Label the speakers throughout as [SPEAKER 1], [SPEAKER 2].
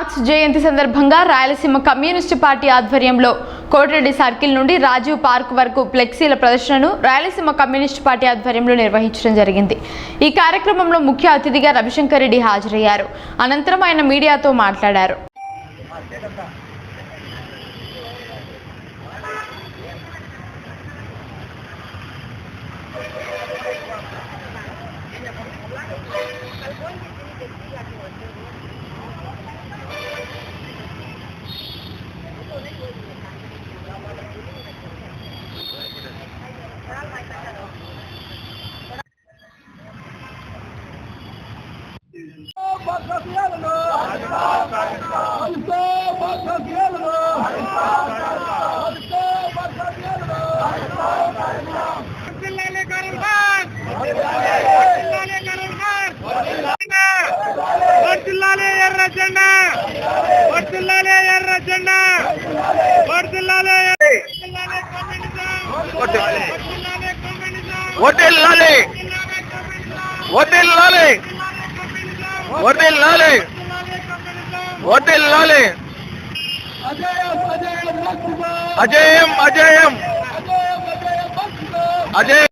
[SPEAKER 1] Marks జయంతి సందర్భంగా Rayalaseema communist party ఆధ్వర్యంలో Koti Reddy circle నుండి రాజీవ్ పార్క్ వరకు ఫ్లెక్సీల ప్రదర్శనను రాయలసీమ కమ్యూనిస్టు పార్టీ ఆధ్వర్యంలో నిర్వహించడం జరిగింది. ఈ కార్యక్రమంలో ముఖ్య అతిథిగా రవిశంకర్ రెడ్డి హాజరయ్యారు. అనంతరం ఆయన మీడియాతో మాట్లాడారు.
[SPEAKER 2] ఎర్ర జెండా వర్ధిల్లాలి ఎర్ర జెండా వర్ధిల్లాలి వర్ధిల్లాలి కమ్యూనిజం వర్ధిల్లాలి కమ్యూనిజం
[SPEAKER 3] వదిల్లాలి వదిల్లాలి వదిల్లాలి అజయం అజయం.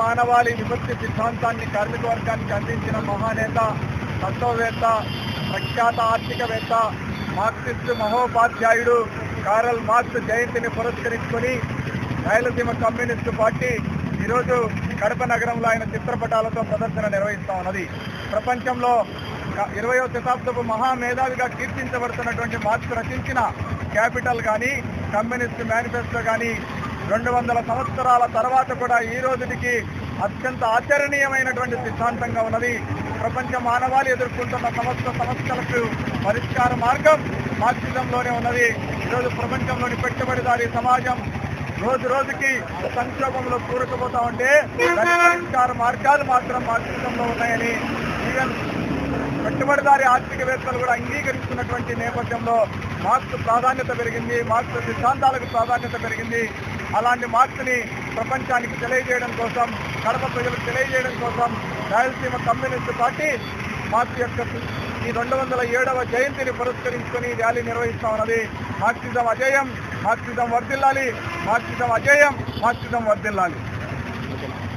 [SPEAKER 3] మానవాళి విముక్తి సిద్ధాంతాన్ని కార్మిక వర్గానికి అందించిన మహానేత తత్వవేత్త ప్రఖ్యాత ఆర్థికవేత్త మార్క్సిస్ట్ మహోపాధ్యాయుడు కారల్ మార్క్స్ జయంతిని పురస్కరించుకొని రాయలసీమ కమ్యూనిస్టు పార్టీ ఈరోజు కడప నగరంలో ఆయన చిత్రపటాలతో ప్రదర్శన నిర్వహిస్తా ఉన్నది. ప్రపంచంలో ఇరవయో శతాబ్దపు మహామేధావిగా కీర్తించబడుతున్నటువంటి మార్క్స్ రచించిన క్యాపిటల్ కానీ కమ్యూనిస్ట్ మేనిఫెస్టో కానీ రెండు వందల సంవత్సరాల తర్వాత కూడా ఈ రోజుకి అత్యంత ఆచరణీయమైనటువంటి సిద్ధాంతంగా ఉన్నది. ప్రపంచ మానవాళి ఎదుర్కొంటున్న సమస్త సమస్యలకు పరిష్కార మార్గం మార్క్సిజంలోనే ఉన్నది. ఈరోజు ప్రపంచంలోని పెట్టుబడిదారీ సమాజం రోజు రోజుకి సంక్షోభంలో కూరుకుపోతా ఉంటే పరిష్కార మార్గాలు మాత్రం మార్క్సిజంలో ఉన్నాయని ఈవెన్ పెట్టుబడిదారి ఆర్థికవేత్తలు కూడా అంగీకరిస్తున్నటువంటి నేపథ్యంలో మార్క్స్ ప్రాధాన్యత పెరిగింది. మార్క్స్ సిద్ధాంతాలకు ప్రాధాన్యత పెరిగింది. అలాంటి మార్పుని ప్రపంచానికి తెలియజేయడం కోసం కడప ప్రజలకు తెలియజేయడం కోసం రాయలసీమ కమ్యూనిస్టు పార్టీ మార్పు యొక్క ఈ రెండు వందల ఏడవ జయంతిని పురస్కరించుకొని ర్యాలీ నిర్వహిస్తామన్నది మార్క్సిజం అజేయం మార్క్సిజం వర్ధిల్లాలి మార్క్సిజం అజయం మార్క్సిజం వర్ధిల్లాలి.